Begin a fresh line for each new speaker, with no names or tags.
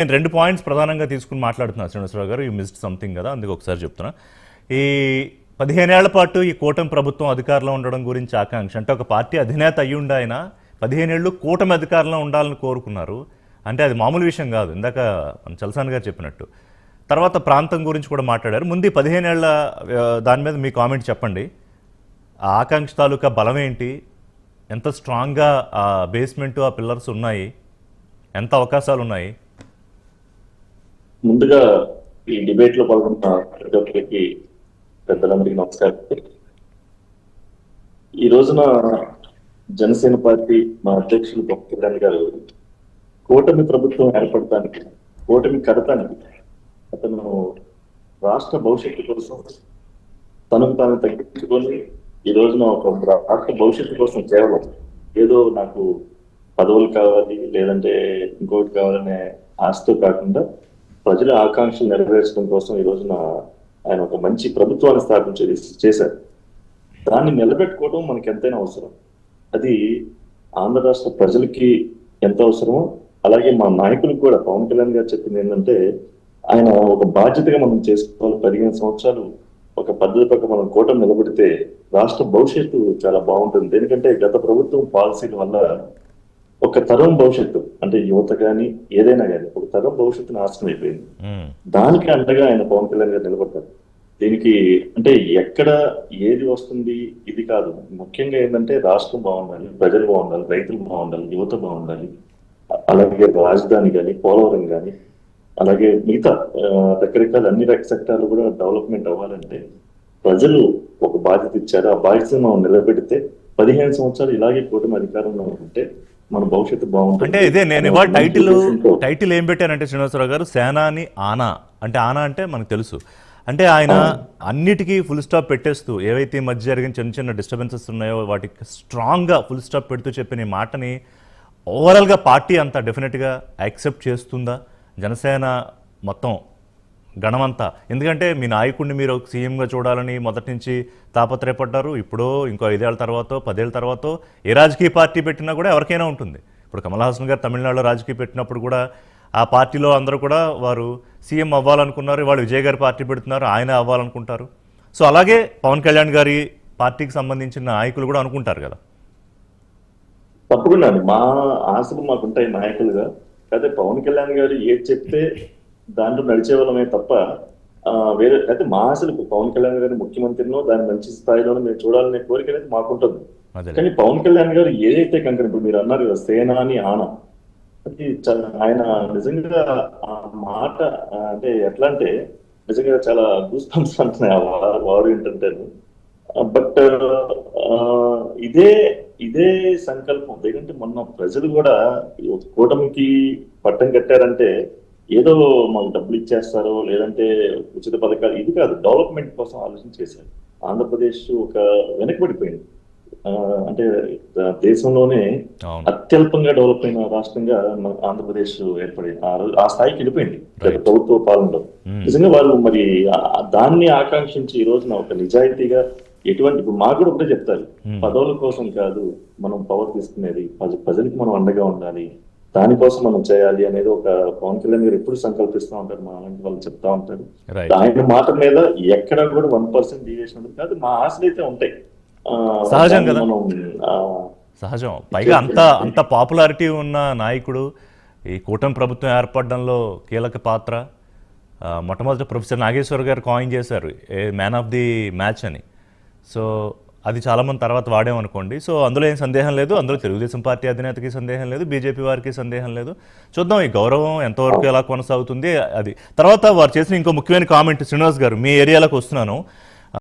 నేను రెండు పాయింట్స్ ప్రధానంగా తీసుకుని మాట్లాడుతున్నాను శ్రీనివాసరావు గారు. యూ మిస్డ్ సంథింగ్ కదా అందుకు ఒకసారి చెప్తున్నా. ఈ పదిహేనేళ్ళ పాటు ఈ కూటమి ప్రభుత్వం అధికారంలో ఉండడం గురించి ఆకాంక్ష. అంటే ఒక పార్టీ అధినేత అయ్యి ఆయన పదిహేనేళ్ళు కూటమి అధికారంలో ఉండాలని కోరుకున్నారు. అంటే అది మామూలు విషయం కాదు ఇందాక మన చలసాని గారు చెప్పినట్టు. తర్వాత ప్రాంతం గురించి కూడా మాట్లాడారు. ముందు పదిహేనేళ్ళ దాని మీద మీ కామెంట్ చెప్పండి. ఆ ఆకాంక్ష తాలూకా బలం ఏంటి? ఎంత స్ట్రాంగ్గా ఆ బేస్మెంట్ ఆ పిల్లర్స్ ఉన్నాయి? ఎంత అవకాశాలు ఉన్నాయి?
ముందుగా ఈ డిబేట్లో పాల్గొన్న ప్రతి ఒక్కరికి పెద్దలందరికీ నమస్కారం. ఈ రోజున జనసేన పార్టీ మా అధ్యక్షులు పవన్ కళ్యాణ్ గారు కూటమి ప్రభుత్వం ఏర్పడటానికి కూటమి కడతానికి అతను రాష్ట్ర భవిష్యత్తు కోసం తనకు తాను తగ్గించుకొని ఈ రోజున ఒక రాష్ట్ర భవిష్యత్తు కోసం కేవలం ఏదో నాకు పదవులు కావాలి లేదంటే ఇంకోటి కావాలనే ఆశతో కాకుండా ప్రజల ఆకాంక్షలు నెరవేర్చడం కోసం ఈ రోజున ఆయన ఒక మంచి ప్రభుత్వాన్ని స్థాపించేది చేశారు. దాన్ని నిలబెట్టుకోవడం మనకి ఎంతైనా అవసరం. అది ఆంధ్ర రాష్ట్ర ప్రజలకి ఎంత అవసరమో అలాగే మా నాయకులకు కూడా పవన్ కళ్యాణ్ గారు చెప్పింది ఏంటంటే ఆయన ఒక బాధ్యతగా మనం చేసుకోవాలి. పదిహేను సంవత్సరాలు ఒక పద్ధతి పక్క మనం కూటమి నిలబెడితే రాష్ట్ర భవిష్యత్తు చాలా బాగుంటుంది. ఎందుకంటే గత ప్రభుత్వం పాలసీల వల్ల ఒక తరం భవిష్యత్తు అంటే యువత కానీ ఏదైనా కానీ ఒక తరం భవిష్యత్తు నాశనం అయిపోయింది. దానికి అండగా ఆయన పవన్ కళ్యాణ్ గారు నిలబడ్డారు. దీనికి అంటే ఎక్కడ ఏది వస్తుంది ఇది కాదు. ముఖ్యంగా ఏంటంటే రాష్ట్రం బాగుండాలి ప్రజలు బాగుండాలి రైతులు బాగుండాలి యువత బాగుండాలి. అలాగే రాజధాని కానీ పోలవరం కానీ అలాగే మిగతా రకరకాల అన్ని రక సెక్టార్లు కూడా డెవలప్మెంట్ అవ్వాలంటే ప్రజలు ఒక బాధ్యత ఇచ్చారు. ఆ బాధ్యతను మనం నిలబెడితే పదిహేను సంవత్సరాలు ఇలాగే కూటమి అధికారంలో ఉంటే మన భవిష్యత్తు బాగుంటుంది.
అంటే ఇదే నేను ఇవాళ టైటిల్ టైటిల్ ఏం పెట్టానంటే శ్రీనివాసరావు గారు సేనాని ఆనా. అంటే ఆనా అంటే మనకు తెలుసు. అంటే ఆయన అన్నిటికీ ఫుల్ స్టాప్ పెట్టేస్తూ ఏవైతే మధ్య జరిగిన చిన్న చిన్న డిస్టర్బెన్సెస్ ఉన్నాయో వాటికి స్ట్రాంగ్గా ఫుల్ స్టాప్ పెడుతూ చెప్పిన ఈ మాటని ఓవరాల్గా పార్టీ అంతా డెఫినెట్గా యాక్సెప్ట్ చేస్తుందా? జనసేన మొత్తం గణమంతా ఎందుకంటే మీ నాయకుడిని మీరు సీఎంగా చూడాలని మొదటి నుంచి తాపత్రయపడ్డారు. ఇప్పుడు ఇంకో ఐదేళ్ళ తర్వాత పదేళ్ళ తర్వాత ఏ రాజకీయ పార్టీ పెట్టినా కూడా ఎవరికైనా ఉంటుంది. ఇప్పుడు కమల్ హాసన్ గారు తమిళనాడులో రాజకీయ పెట్టినప్పుడు కూడా ఆ పార్టీలో అందరూ కూడా వారు సీఎం అవ్వాలనుకున్నారు. వాళ్ళు విజయ్ గారి పార్టీ పెడుతున్నారు. ఆయన అవ్వాలనుకుంటారు. సో అలాగే పవన్ కళ్యాణ్ గారి పార్టీకి సంబంధించిన నాయకులు కూడా అనుకుంటారు కదా.
తప్పకుండా మా ఆశలు మాకుంటాయి నాయకులుగా. అయితే పవన్ కళ్యాణ్ గారు ఏది చెప్తే దాంట్లో నడిచే వాళ్ళమే తప్ప వేరే అయితే మా ఆశలు పవన్ కళ్యాణ్ గారిని ముఖ్యమంత్రినో దాని మంచి స్థాయిలోనో మేము చూడాలనే కోరిక అనేది మాకుంటుంది. కానీ పవన్ కళ్యాణ్ గారు ఏదైతే కంకణ ఇప్పుడు మీరు అన్నారు కదా సేనాని ఆన అది ఆయన నిజంగా ఆ మాట అంటే ఎట్లా అంటే నిజంగా చాలా గూస్తంస్ అంటున్నాయి ఆ వా- వాడు ఏంటంటే బట్ ఇదే ఇదే సంకల్పం. ఎందుకంటే మొన్న ప్రజలు కూడా కూటమికి పట్టం కట్టారంటే ఏదో మాకు డబ్బులు ఇచ్చేస్తారో లేదంటే ఉచిత పథకాలు ఇది కాదు డెవలప్మెంట్ కోసం ఆలోచన చేశారు. ఆంధ్రప్రదేశ్ ఒక వెనకబడిపోయింది. అంటే దేశంలోనే అత్యల్పంగా డెవలప్ అయిన రాష్ట్రంగా మన ఆంధ్రప్రదేశ్ ఏర్పడింది. ఆ స్థాయికి వెళ్ళిపోయింది. ప్రభుత్వ పాలనలో.
Hmm.
నిజంగా వాళ్ళు మరి దాన్ని ఆకాంక్షించి ఈ రోజున ఒక నిజాయితీగా ఎటువంటి ఇప్పుడు మాకు కూడా ఒకటే చెప్తారు.
Hmm.
పదవుల కోసం కాదు మనం పవర్ తీసుకునేది ప్రజ- ప్రజలకి మనం అండగా ఉండాలి. దానికోసం మనం చేయాలి అనేది ఒక పవన్ కళ్యాణ్ గారు ఎప్పుడు సంకల్పిస్తూ ఉంటారు మా అలాంటి వాళ్ళు చెప్తా ఉంటారు. ఆయన మాట మీద ఎక్కడ కూడా వన్ పర్సెంట్ డీవియేషన్ ఉంటుంది కాదు మా ఆశలు అయితే ఉంటాయి.
సహజం కదా. సహజం. పైగా అంత అంత పాపులారిటీ ఉన్న నాయకుడు ఈ కూటమి ప్రభుత్వం ఏర్పడడంలో కీలక పాత్ర. మొట్టమొదటి ప్రొఫెసర్ నాగేశ్వర్ గారు కాయిన్ చేశారు a man of the match అని. సో అది చాలామంది తర్వాత వాడామనుకోండి సో అందులో ఏం సందేహం లేదు. అందులో తెలుగుదేశం పార్టీ అధినేతకి సందేహం లేదు. బీజేపీ వారికి సందేహం లేదు. చూద్దాం ఈ గౌరవం ఎంతవరకు ఎలా కొనసాగుతుంది అది. తర్వాత వారు చేసిన ఇంకో ముఖ్యమైన కామెంట్ శ్రీనివాస్ గారు మీ ఏరియాలోకి వస్తున్నాను.